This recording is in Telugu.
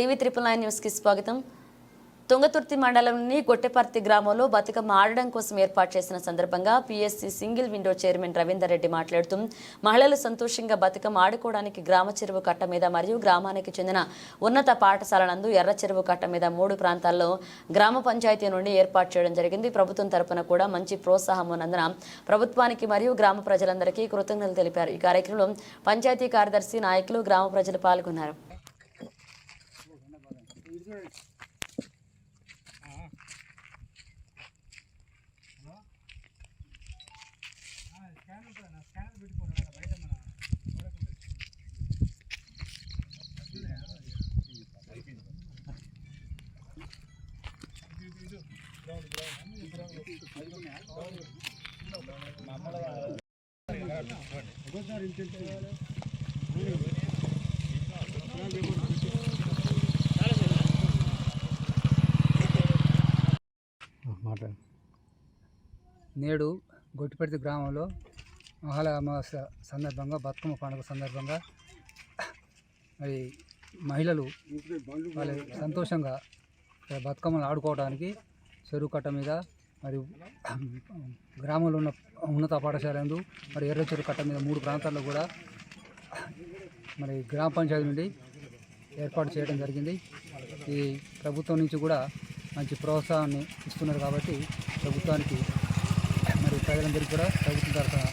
టీవీ త్రిపుల్ నైన్ న్యూస్కి స్వాగతం. తుంగతుర్తి మండలంలోని గొట్టెపర్తి గ్రామంలో బతుకమ్మ ఆడడం కోసం ఏర్పాటు చేసిన సందర్భంగా PSC single window chairman Ravinder Reddy మాట్లాడుతూ మహిళలు సంతోషంగా బతుకమ్మ ఆడుకోవడానికి గ్రామ చెరువు కట్ట మీద మరియు గ్రామానికి చెందిన ఉన్నత పాఠశాల నందు ఎర్ర చెరువు కట్ట మీద మూడు ప్రాంతాల్లో గ్రామ పంచాయతీ నుండి ఏర్పాటు చేయడం జరిగింది. ప్రభుత్వం తరపున కూడా మంచి ప్రోత్సాహం ఉన్నందున ప్రభుత్వానికి మరియు గ్రామ ప్రజలందరికీ కృతజ్ఞతలు తెలిపారు. ఈ కార్యక్రమంలో పంచాయతీ కార్యదర్శి నాయకులు గ్రామ ప్రజలు పాల్గొన్నారు. చూడండి స్కానర్ నా స్కానర్ బయట మన మమ్మల్ని ఇంత మాట్లాడు. నేడు గొట్టిపర్తి గ్రామంలో మహాళ అమావాస్య సందర్భంగా బతుకమ్మ పండుగ సందర్భంగా మరి మహిళలు వాళ్ళ సంతోషంగా బతుకమ్మను బతుకమ్మలు ఆడుకోవడానికి చెరువు కట్ట మీద మరియు గ్రామంలో ఉన్న ఉన్నత పాఠశాల మరి ఎర్ర చెరువు కట్ట మీద మూడు ప్రాంతాల్లో కూడా మరి గ్రామ పంచాయతీ నుండి ఏర్పాటు చేయడం జరిగింది. ఈ ప్రభుత్వం నుంచి కూడా మంచి ప్రోత్సాహాన్ని ఇస్తున్నారు కాబట్టి ప్రభుత్వానికి మరి ప్రజలందరికీ కూడా ప్రభుత్వం తరఫున